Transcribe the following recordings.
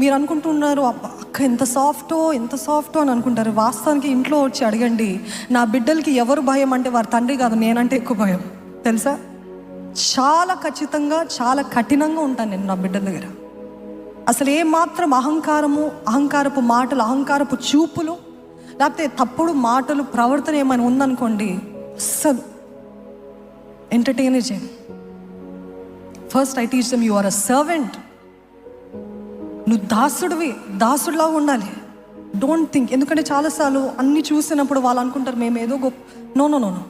మీరు అనుకుంటున్నారు అక్క ఎంత సాఫ్టో ఎంత సాఫ్టో అని అనుకుంటారు. వాస్తవానికి ఇంట్లో వచ్చి అడగండి నా బిడ్డలకి ఎవరు భయం? అంటే వారి తండ్రి కాదు నేనంటే ఎక్కువ భయం. తెలుసా? చాలా ఖచ్చితంగా చాలా కఠినంగా ఉంటాను నేను నా బిడ్డల దగ్గర. అసలు ఏ మాత్రం అహంకారము అహంకారపు మాటలు అహంకారపు చూపులు లేకపోతే తప్పుడు మాటలు ప్రవర్తన ఏమైనా ఉందనుకోండి అస్సలు ఎంటర్టైన్ చేయండి first I teach them you are a servant నువ్వు దాసుడివి దాసుడిలా ఉండాలి. డోంట్ థింక్ ఎందుకంటే చాలాసార్లు అన్ని చూసినప్పుడు వాళ్ళు అనుకుంటారు మేము ఏదో గొప్ప నో నో నో నో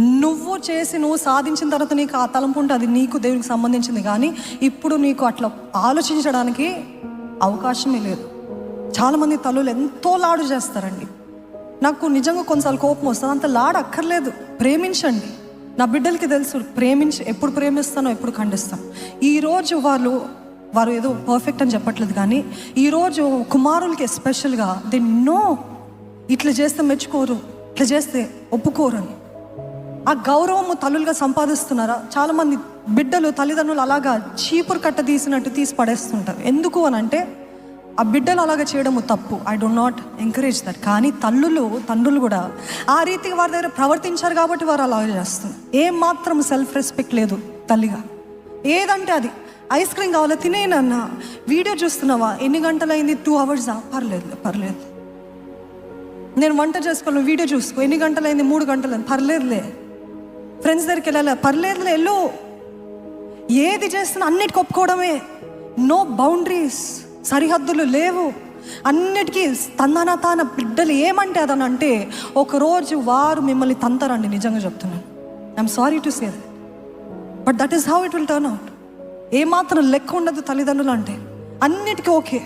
నువ్వు చేసి నువ్వు సాధించిన తర్వాత నీకు ఆ తలంపు ఉంటే అది నీకు దేవునికి సంబంధించింది. కానీ ఇప్పుడు నీకు అట్లా ఆలోచించడానికి అవకాశమే లేదు. చాలామంది తల్లులు ఎంతో లాడు చేస్తారండి. నాకు నిజంగా కొన్నిసార్లు కోపం వస్తుంది. అంత లాడు అక్కర్లేదు. ప్రేమించండి. నా బిడ్డలకి తెలుసు. ప్రేమించి ఎప్పుడు ప్రేమిస్తానో ఎప్పుడు ఖండిస్తాను ఈరోజు వాళ్ళు వారు ఏదో పర్ఫెక్ట్ అని చెప్పట్లేదు కానీ ఈరోజు కుమారులకి ఎస్పెషల్గా దే నో ఇట్లా చేస్తే మెచ్చుకోరు ఇట్లా చేస్తే ఒప్పుకోరు అని. ఆ గౌరవము తల్లులుగా సంపాదిస్తున్నారా? చాలామంది బిడ్డలు తల్లిదండ్రులు అలాగా చీపురు కట్ట తీసినట్టు తీసి పడేస్తుంటారు. ఎందుకు అని అంటే ఆ బిడ్డలు అలాగా చేయడము తప్పు. I don't not encourage that కానీ తల్లులు తండ్రులు కూడా ఆ రీతిగా వారి దగ్గర ప్రవర్తించారు కాబట్టి వారు అలాగే చేస్తున్నారు. ఏం మాత్రం సెల్ఫ్ రెస్పెక్ట్ లేదు తల్లిగా. ఏదంటే అది. ఐస్ క్రీమ్ కావాలా? తినేనన్నా వీడియో చూస్తున్నావా? ఎన్ని గంటలైంది? టూ అవర్సా పర్లేదు పర్లేదు. నేను వంట చేసుకోవాలి? వీడియో చూసుకో. ఎన్ని గంటలైంది? మూడు గంటలు పర్లేదులే. ఫ్రెండ్స్ దగ్గరికి వెళ్ళాలి? పర్లేదులే వెళ్ళు. ఏది చేస్తున్నా అన్నిటికి ఒప్పుకోవడమే నో బౌండరీస్ సరిహద్దులు లేవు. అన్నిటికీ తందన తాన బిడ్డలు ఏమంటే అదని అంటే ఒకరోజు వారు మిమ్మల్ని తంతారండి. నిజంగా చెప్తున్నాను. I'm sorry to say but that is how it will turn out ఏమాత్రం లెక్క ఉండదు తల్లిదండ్రులు అంటే. అన్నిటికీ ఓకే.